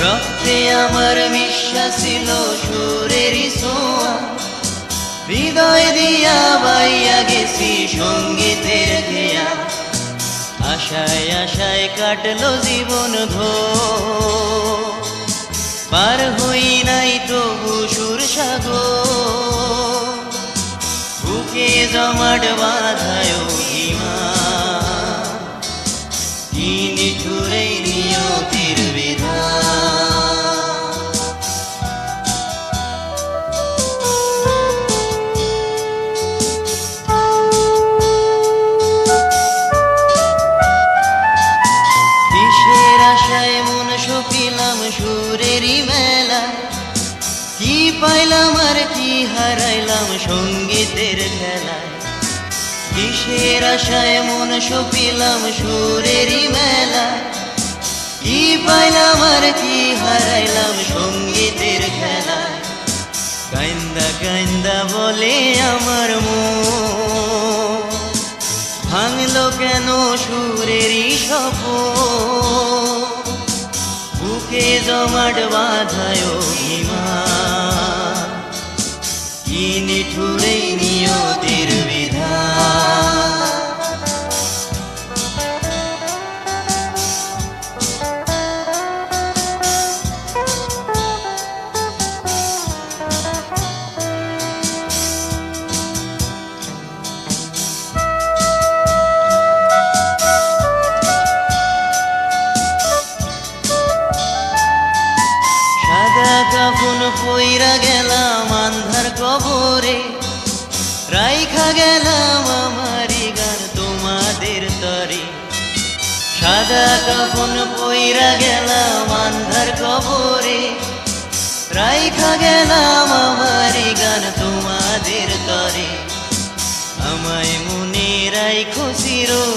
রক্তে আমার বিশ্বাস ছিল সুরেরই সোয়া হৃদয় দিয়া বাইয়া গেছি সঙ্গীতের খেয়া আশায় আশায় কাটলো জীবন ঘো পার হই নাই তবু সুর সাগো বুকে জমাট বাধায় সপিলাম সুরেরই মেলা। কি পাইলাম আর কি হারাইলাম সঙ্গীতের খেলায় কিসের আশায় মন সপিলাম সুরেরই মেলা। কি পাইলাম আর কি হারাইলাম সঙ্গীতের খেলায় কাইন্দা কাইন্দা বলে আমার মন। ভাঙলো কেন সুরেরই সপ বুকে জমাট পইরা গেলাম আন্ধার কবরে, রাইখা গেলাম আমারি গান তোমাদের তরে। সাদা কাফন পইরা গেলাম আন্ধার কবরে, রাইখা গেলাম আমারি গান তোমাদের তরে। আমায় মনে রাইখো চির